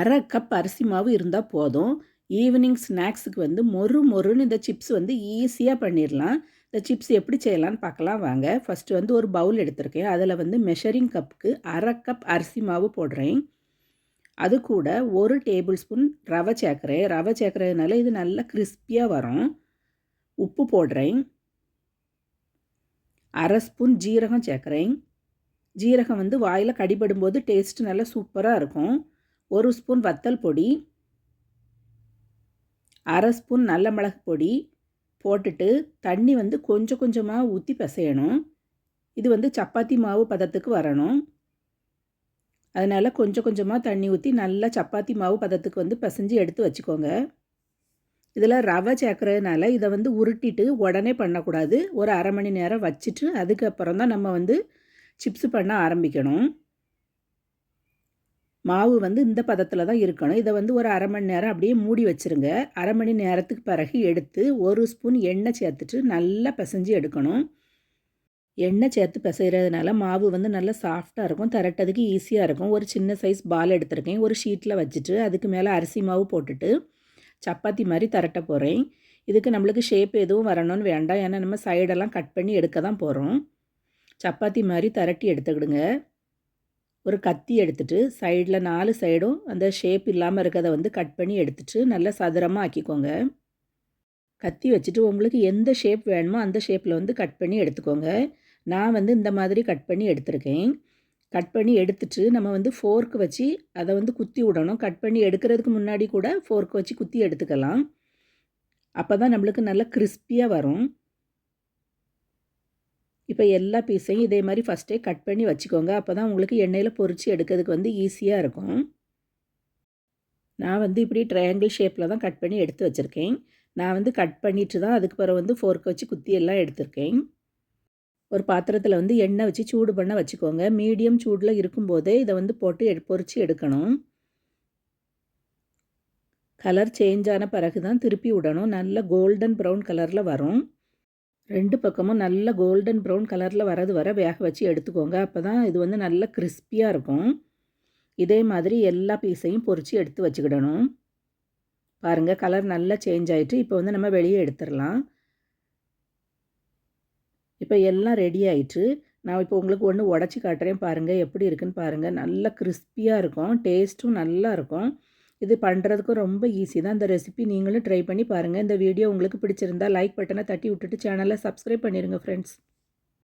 அரை கப் அரிசி மாவு இருந்தால் போதும். ஈவினிங் ஸ்நாக்ஸுக்கு வந்து மொறு மொறுன்னு இந்த சிப்ஸ் வந்து ஈஸியாக பண்ணிடலாம் இந்த சிப்ஸ் எப்படி செய்யலான்னு பார்க்கலாம் வாங்க. ஃபஸ்ட்டு வந்து ஒரு பவுல் எடுத்திருக்கேன். அதில் வந்து மெஷரிங் கப்புக்கு அரை கப் அரிசி மாவு போடுறேன். அது கூட ஒரு டேபிள் ஸ்பூன் ரவை சேர்க்குறேன். ரவை சேர்க்குறதுனால இது நல்லா கிறிஸ்பியாக வரும். உப்பு போடுறேன். அரை ஸ்பூன் ஜீரகம் சேர்க்குறேன். ஜீரகம் வந்து வாயில் கடிபடும்போது டேஸ்ட்டு நல்லா சூப்பராக இருக்கும். ஒரு ஸ்பூன் வத்தல் பொடி அரை ஸ்பூன் நல்ல மிளகு பொடி போட்டுட்டு தண்ணி வந்து கொஞ்சம் கொஞ்சமாக ஊற்றி பிசையணும். இது வந்து சப்பாத்தி மாவு பதத்துக்கு வரணும். அதனால் கொஞ்சம் கொஞ்சமாக தண்ணி ஊற்றி நல்லா சப்பாத்தி மாவு பதத்துக்கு வந்து பிசைஞ்சு எடுத்து வச்சுக்கோங்க. இதில் ரவை சேர்க்குறதுனால இதை வந்து உருட்டிட்டு உடனே பண்ணக்கூடாது. ஒரு அரை மணி நேரம் வச்சுட்டு அதுக்கப்புறம் தான் நம்ம வந்து சிப்ஸ் பண்ண ஆரம்பிக்கணும். மாவு வந்து இந்த பதத்தில் தான் இருக்கணும். இதை வந்து ஒரு அரை மணி நேரம் அப்படியே மூடி வச்சுருங்க. அரை மணி நேரத்துக்கு பிறகு எடுத்து ஒரு ஸ்பூன் எண்ணெய் சேர்த்துட்டு நல்லா பிசைஞ்சு எடுக்கணும். எண்ணெய் சேர்த்து பிசைகிறதுனால மாவு வந்து நல்லா சாஃப்டாக இருக்கும். திரட்டதுக்கு ஈஸியாக இருக்கும். ஒரு சின்ன சைஸ் பால் எடுத்திருக்கேன். ஒரு ஷீட்டில் வச்சுட்டு அதுக்கு மேலே அரிசி மாவு போட்டுட்டு சப்பாத்தி மாதிரி திரட்ட போகிறேன் இதுக்கு நம்மளுக்கு ஷேப் எதுவும் வரணும்னு வேண்டாம். ஏன்னா நம்ம சைடெல்லாம் கட் பண்ணி எடுக்க தான் போகிறோம் சப்பாத்தி மாதிரி திரட்டி எடுத்துக்கிடுங்க. ஒரு கத்தி எடுத்துகிட்டு சைடில் நாலு சைடும் அந்த ஷேப் இல்லாமல் இருக்கிறத வந்து கட் பண்ணி எடுத்துகிட்டு நல்லா சதுரமாக ஆக்கிக்கோங்க. கத்தி வச்சுட்டு உங்களுக்கு எந்த ஷேப் வேணுமோ அந்த ஷேப்பில் வந்து கட் பண்ணி எடுத்துக்கோங்க. நான் வந்து இந்த மாதிரி கட் பண்ணி எடுத்திருக்கேன். கட் பண்ணி எடுத்துட்டு நம்ம வந்து ஃபோர்க்கு வச்சு அதை வந்து குத்தி விடணும். கட் பண்ணி எடுக்கிறதுக்கு முன்னாடி கூட ஃபோர்க்கு வச்சு குத்தி எடுத்துக்கலாம். அப்போ தான் நம்மளுக்கு நல்லா கிறிஸ்பியாக வரும். இப்போ எல்லா பீஸையும் இதே மாதிரி ஃபஸ்ட்டே கட் பண்ணி வச்சுக்கோங்க. அப்போ தான் உங்களுக்கு எண்ணெயில் பொறிச்சு எடுக்கிறதுக்கு வந்து ஈஸியாக இருக்கும். நான் வந்து இப்படி ட்ரையாங்கிள் ஷேப்பில் தான் கட் பண்ணி எடுத்து வச்சுருக்கேன். நான் வந்து கட் பண்ணிட்டு தான் அதுக்கு பிறகு வந்து ஃபோர்க் வச்சு குத்தி எல்லாம் எடுத்திருக்கேன். ஒரு பாத்திரத்தில் வந்து எண்ணெய் வச்சு சூடு பண்ண வச்சுக்கோங்க. மீடியம் சூடில் இருக்கும்போதே இதை வந்து போட்டு எடு பொறிச்சு எடுக்கணும். கலர் சேஞ்ச் ஆன பிறகு தான் திருப்பி விடணும். நல்ல கோல்டன் ப்ரௌன் கலரில் வரும். ரெண்டு பக்கமும் நல்ல கோல்டன் ப்ரௌன் கலரில் வரது வர வேக வச்சு எடுத்துக்கோங்க. அப்போ தான் இது வந்து நல்ல கிறிஸ்பியாக இருக்கும். இதே மாதிரி எல்லா பீஸையும் பொறிச்சு எடுத்து வச்சுக்கிடணும். பாருங்கள் கலர் நல்லா சேஞ்ச் ஆகிட்டு இப்போ வந்து நம்ம வெளியே எடுத்துடலாம். இப்போ எல்லாம் ரெடி ஆயிட்டு நான் இப்போ உங்களுக்கு ஒன்று உடச்சி காட்டுறேன் பாருங்கள் எப்படி இருக்குன்னு பாருங்கள் நல்லா கிறிஸ்பியாக இருக்கும். டேஸ்ட்டும் நல்லா இருக்கும். இது பண்ணுறதுக்கும் ரொம்ப ஈஸி தான். இந்த ரெசிபி நீங்களும் ட்ரை பண்ணி பாருங்கள் இந்த வீடியோ உங்களுக்கு பிடிச்சிருந்தா லைக் பட்டனை தட்டி விட்டுட்டு சேனலை சப்ஸ்கிரைப் பண்ணிடுங்க ஃப்ரெண்ட்ஸ்